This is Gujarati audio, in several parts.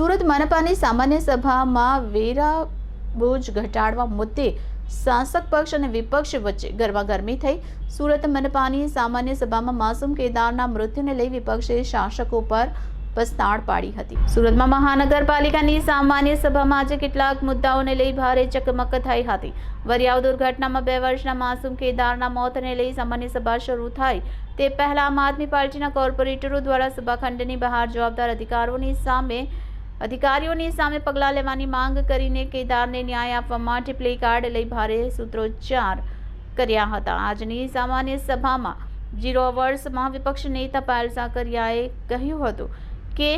સુરત મનપાની સામાન્ય સભામાં વેરા બોજ ઘટાડવા મુદ્દે શાસક પક્ષ અને વિપક્ષ વચ્ચે ગરમાગરમી થઈ. સુરત મનપાની સામાન્ય સભામાં માસૂમ કેદારના મૃત્યુને લઈ વિપક્ષે શાસકો પર પસ્તાળ પાડી હતી. સુરતમાં મહાનગરપાલિકાની સામાન્ય સભામાં આજે કેટલાક મુદ્દાઓને લઈ ભારે ચકમક થઈ હતી. વરિયાવ દુર્ઘટનામાં બે વર્ષના માસૂમ કેદારના મોતને લઈ સામાન્ય સભા શરૂ થાય તે પહેલા આમ આદમી પાર્ટીના કોર્પોરેટરો દ્વારા સભાખંડની બહાર જવાબદાર અધિકારીઓની સામે અધિકારીઓની સામે પગલાં લેવાની માંગ કરીને કેદારને ન્યાય આપવા માટે પ્લે કાર્ડ લઈ ભારે સૂત્રોચ્ચાર કર્યા હતા. આજની સામાન્ય સભામાં ઝીરો અવર્સમાં વિપક્ષ નેતા પાયલ સાકરિયાએ કહ્યું હતું કે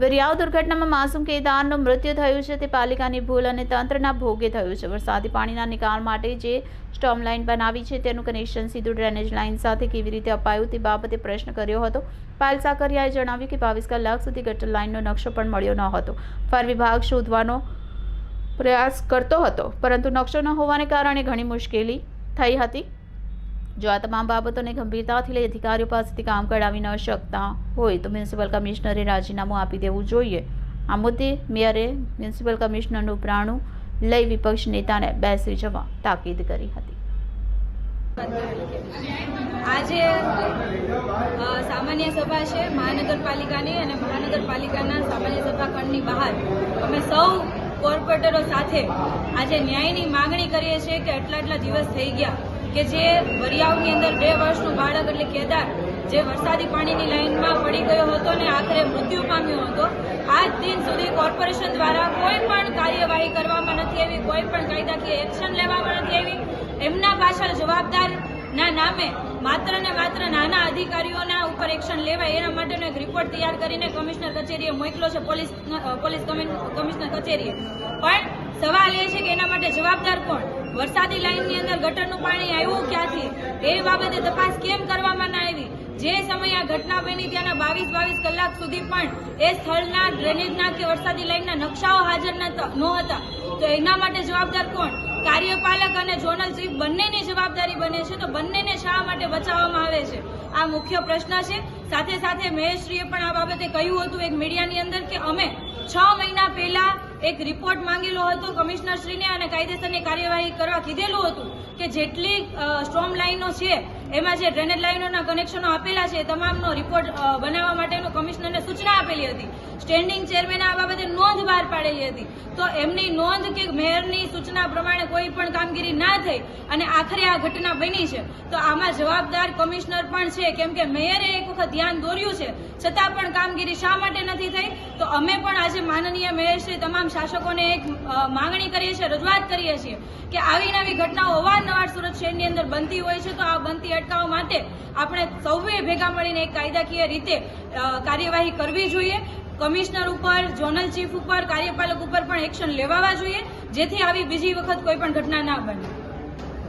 વેરિયાવ દુર્ઘટનામાં માસૂમ કેદારનું મૃત્યુ થયું છે. તે પાલિકાની ભૂલ અને તંત્રના ભોગે થયું છે. વરસાદી પાણીના નિકાલ માટે જે સ્ટોમ લાઇન બનાવી છે તેનું કનેક્શન સીધું ડ્રેનેજ લાઇન સાથે કેવી રીતે અપાયું તે બાબતે પ્રશ્ન કર્યો હતો. પાયલ સાકરિયાએ જણાવ્યું કે બાવીસ કલાક સુધી ગટર લાઇનનો નકશો પણ મળ્યો ન હતો. ફાયર વિભાગ શોધવાનો પ્રયાસ કરતો હતો, પરંતુ નકશો ન હોવાને કારણે ઘણી મુશ્કેલી થઈ હતી. જો આ તમામ બાબતોને ગંભીરતાથી લઈ અધિકારીઓ પાસેથી કામ કઢાવી ન શકતા હોય તો મ્યુનિસિપલ કમિશનરે રાજીનામું આપી દેવું જોઈએ. આ મુદ્દે મેયરે મ્યુનિસિપલ કમિશનરનું પ્રાણું લઈ વિપક્ષ નેતાને બેસી જવા તાકીદ કરી હતી. આજે સામાન્ય સભા છે મહાનગરપાલિકાની અને મહાનગરપાલિકાના સામાન્ય સભા ખંડની બહાર. અમે સૌ કોર્પોરેટરો સાથે આજે ન્યાયની માંગણી કરીએ છીએ કે આટલા આટલા દિવસ થઈ ગયા. કે જે વરિયાવની અંદર બે વર્ષનું બાળક એટલે કેદાર, જે વરસાદી પાણીની લાઇનમાં પડી ગયો હતો ને આખરે મૃત્યુ પામ્યો હતો, આજ દિન સુધી કોર્પોરેશન દ્વારા કોઈ પણ કાર્યવાહી કરવામાં નથી આવી, કોઈ પણ કાયદાકીય એક્શન લેવામાં નથી આવી. એમના પાછળ જવાબદાર ના નામે માત્ર ને માત્ર નાના અધિકારીઓના ઉપર એક્શન લેવાય, એના માટેનો એક રિપોર્ટ તૈયાર કરીને કમિશનર કચેરીએ મોકલો છે, પોલીસ પોલીસ કમિશનર કચેરીએ. પણ સવાલ એ છે કે એના માટે જવાબદાર કોણ? વરસાદી લાઇનની અંદર ગટરનું પાણી આવ્યું ક્યાંથી? એ બાબતે તપાસ કેમ કરવામાં ના આવી? જે સમયે આ ઘટના બની ત્યાંના બાવીસ બાવીસ કલાક સુધી પણ એ સ્થળના ડ્રેનેજના કે વરસાદી લાઇનના નકશાઓ હાજર નહોતા તો એના માટે જવાબદાર કોણ? કાર્યપાલક અને ઝોનલ ચીફ બંનેની જવાબદારી બને છે તો બંનેને શા માટે બચાવવામાં આવે છે? આ મુખ્ય પ્રશ્ન છે. સાથે સાથે મહેશશ્રીએ પણ આ બાબતે કહ્યું હતું એક મીડિયાની અંદર કે અમે છ મહિના એક રિપોર્ટ માંગેલો હતો કમિશનરશ્રીને અને કાયદેસરની કાર્યવાહી કરવા કીધેલું હતું કે જેટલી સ્ટ્રોમ લાઇનો છે, એમાં જે ડ્રેનેજ લાઈનોના કનેક્શનો આપેલા છે તમામનો રિપોર્ટ બનાવવા માટેનું કમિશનરને સૂચના આપેલી હતી. સ્ટેન્ડિંગ ચેરમેન આ બાબતે નોંધ બહાર પાડેલી હતી. તો એમની નોંધ કે મેયરની સૂચના પ્રમાણે કોઈ પણ કામગીરી ના થઈ અને આખરે આ ઘટના બની છે, તો આમાં જવાબદાર કમિશનર પણ છે. કેમ કે મેયરે એક વખત ધ્યાન દોર્યું છે, છતાં પણ કામગીરી શા માટે નથી થઈ? તો અમે પણ આજે માનનીય મેયરશ્રી તમામ શાસકોને એક માંગણી કરીએ છીએ, રજૂઆત કરીએ છીએ કે આવી નવી ઘટનાઓ અવારનવાર સુરત શહેરની અંદર બનતી હોય છે, તો આ બનતી અટકાવવા માટે આપણે સૌએ ભેગા મળીને એક કાયદાકીય રીતે કાર્યવાહી કરવી જોઈએ. કમિશનર ઉપર, ઝોનલ ચીફ ઉપર, કાર્યપાલક ઉપર પણ એક્શન લેવાવા જોઈએ, જેથી આવી બીજી વખત કોઈ પણ ઘટના ના બને.